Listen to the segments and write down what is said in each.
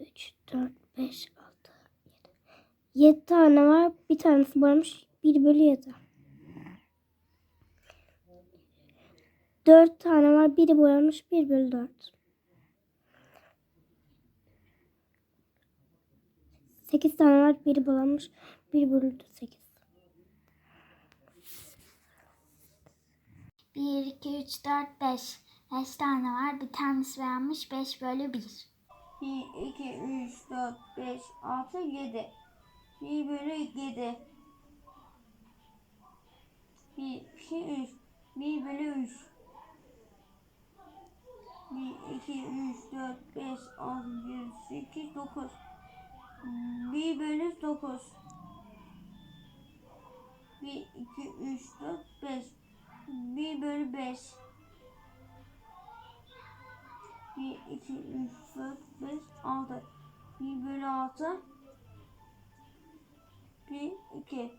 3, 4, 5, 6, 7. 7 tane var. Bir tanesi boyamış. 1 bölü 7. 4 tane var. Biri boyamış. 1 bölü 4. 8 tane var. Biri boyanmış. 1 bölü 8. 1, 2, 3, 4, 5. 5 tane var. Bir tanesi beğenmiş. 5 bölü 1. 1, 2, 3, 4, 5, 6, 7. 1 bölü 7. 1, 2, 3. 1 bölü 3. 1, 2, 3, 4, 5, 6, 7, 8, 9. 1 bölü 9. 1, 2, 3, 4, 5. 1 bölü 5. 1, 2, 3, 4, 5, 6. 1 bölü 6. 1, 2.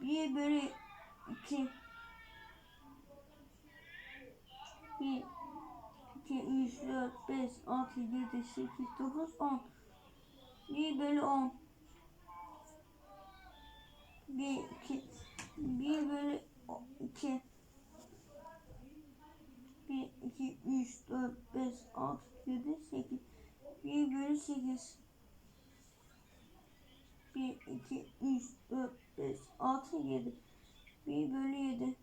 1 bölü 2. 1, 2, 3, 4, 5, 6, 7, 8, 9, 10. 1 bölü 10. 1, 2, 1 bölü 2. 1, 2, 3, 4, 5, 6, 7, 8. 1 bölü 8. 1, 2, 3, 4, 5, 6, 7. 1 bölü 7.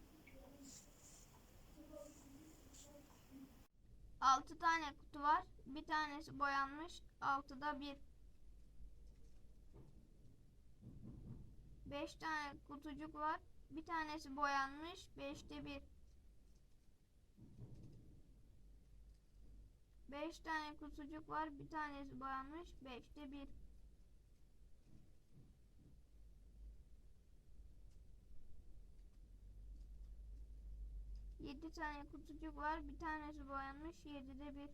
6 tane kutu var. Bir tanesi boyanmış. 6'da 1. 5 tane kutucuk var. Bir tanesi boyanmış. 5'te 1. 5 tane kutucuk var. Bir tanesi boyanmış. 5'te 1. Yedi tane kutucuk var. Bir tanesi boyanmış. Yedide bir.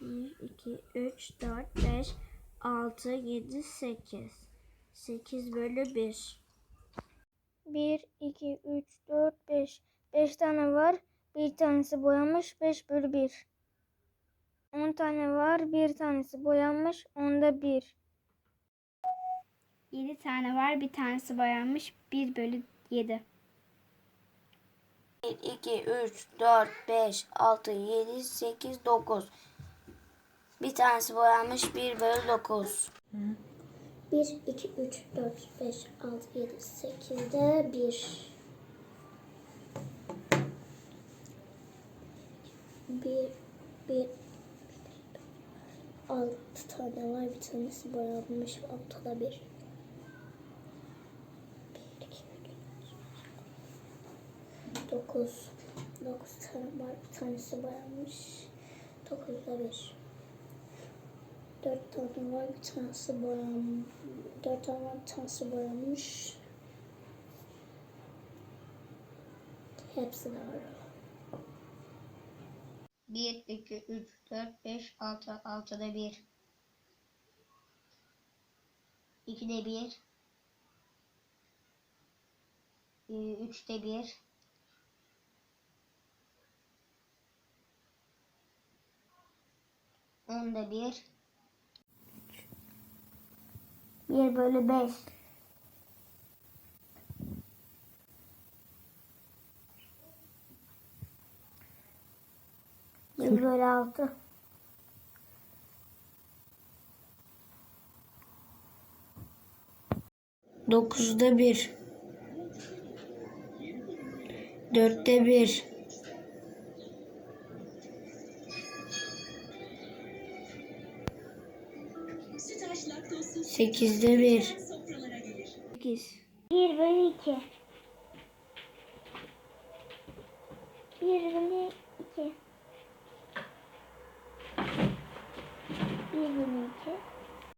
1, 2, 3, 4, 5, 6, 7, 8. 8 bölü 1. 1, 2, 3, 4, 5. 5 tane var. Bir tanesi boyanmış. 5 bölü 1. 10 tane var. Bir tanesi boyanmış. Onda 1. 7 tane var. Bir tanesi boyanmış. 1 bölü 7. 1, 2, 3, 4, 5, 6, 7, 8, 9. Bir tanesi boyanmış 1 bölü 9. 1, 2, 3, 4, 5, 6, 7, 8'de 1. 1, 1, 6 tane var. Bir tanesi boyanmış. 6'da 1. 1, 2, 3, 9. 9 tane var. Bir tanesi boyanmış. 9'da 1. 4 tane var. Bir tanesi boyanmış. 4 tane var. Bir tanesi boyanmış. Hepsi de var. 1, 2, 3, 4, 5, 6, 6'da 1. 2'de 1. 3'te 1. Onda 1. 1 bölü 5. Bir bölü altı. Dokuzda bir. Dörtte bir. Sekizde bir. Sekiz. 1 bölü 2. 1 Okay.